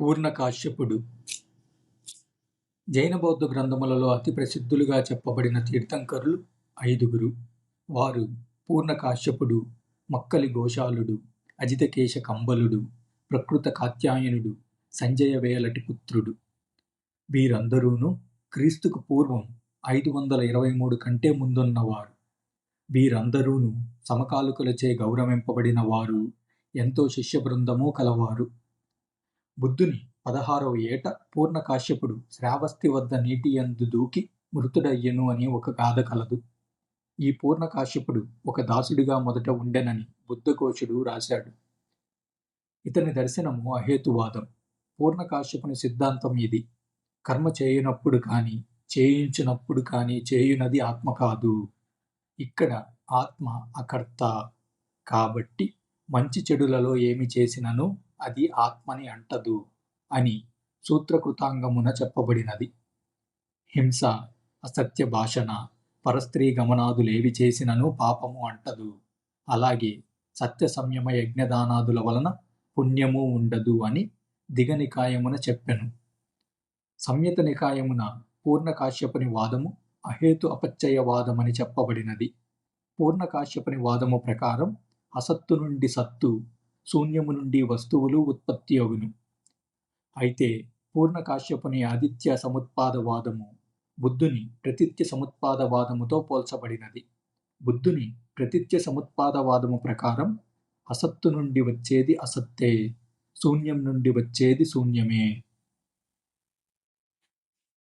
పూర్ణకాశ్యపుడు జైన బౌద్ధ గ్రంథములలో అతి ప్రసిద్ధులుగా చెప్పబడిన తీర్థంకరులు ఐదుగురు. వారు పూర్ణకాశ్యపుడు మక్కలి ఘోషాలుడు అజితకేశ కంబలుడు ప్రకృత కాత్యాయనుడు సంజయ వేలటి పుత్రుడు. వీరందరూను క్రీస్తుకు పూర్వం ఐదు వందల ఇరవై మూడు కంటే ముందున్నవారు. వీరందరూను సమకాలికులచే గౌరవింపబడిన వారు ఎంతో శిష్య బృందము కలవారు. బుద్ధుని పదహారవ ఏట పూర్ణకాశ్యపుడు శ్రావస్తి వద్ద నీటి యందు దూకి మృతుడయ్యను అని ఒక గాథ కలదు. ఈ పూర్ణకాశ్యపుడు ఒక దాసుడిగా మొదట ఉండెనని బుద్ధకోశుడు రాశాడు. ఇతని దర్శనము అహేతువాదం. పూర్ణకాశ్యపుని సిద్ధాంతం ఇది. కర్మ చేయనప్పుడు కానీ చేయించినప్పుడు కానీ చేయునది ఆత్మ కాదు. ఇక్కడ ఆత్మ అకర్త. కాబట్టి మంచి చెడులలో ఏమి చేసినను అది ఆత్మని అంటదు అని సూత్రకృతాంగమున చెప్పబడినది. హింస అసత్య భాషణ పరస్త్రీ గమనాదులేవి చేసినను పాపము అంటదు. అలాగే సత్య సంయమ యజ్ఞదానాదుల వలన పుణ్యము ఉండదు అని దిగనికాయమున చెప్పెను. సంయత నికాయమున పూర్ణకాశ్యపుని వాదము అహేతు అపచ్చయవాదమని చెప్పబడినది. పూర్ణకాశ్యపుని వాదము ప్రకారం అసత్తు నుండి సత్తు శూన్యము నుండి వస్తువులు ఉత్పత్తి అవును. అయితే పూర్ణకాశ్యపుని ఆదిత్య సముత్పాదవాదము బుద్ధుని ప్రతిత్య సముత్పాదవాదముతో పోల్చబడినది. బుద్ధుని ప్రతిత్య సముత్పాదవాదము ప్రకారం అసత్తు నుండి వచ్చేది అసత్తే శూన్యం నుండి వచ్చేది శూన్యమే.